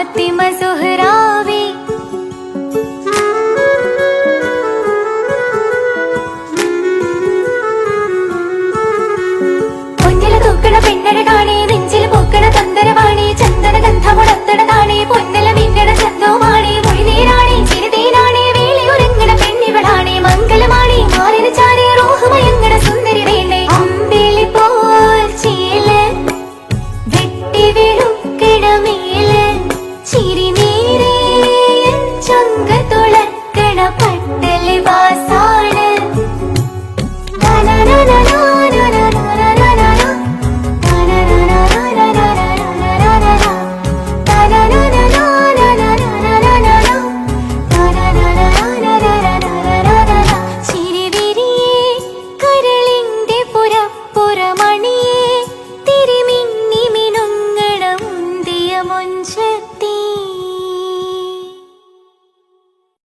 ഫാത്തിമ സുഹ്റാവി. പൊന്നില തൂക്കണ ചിരി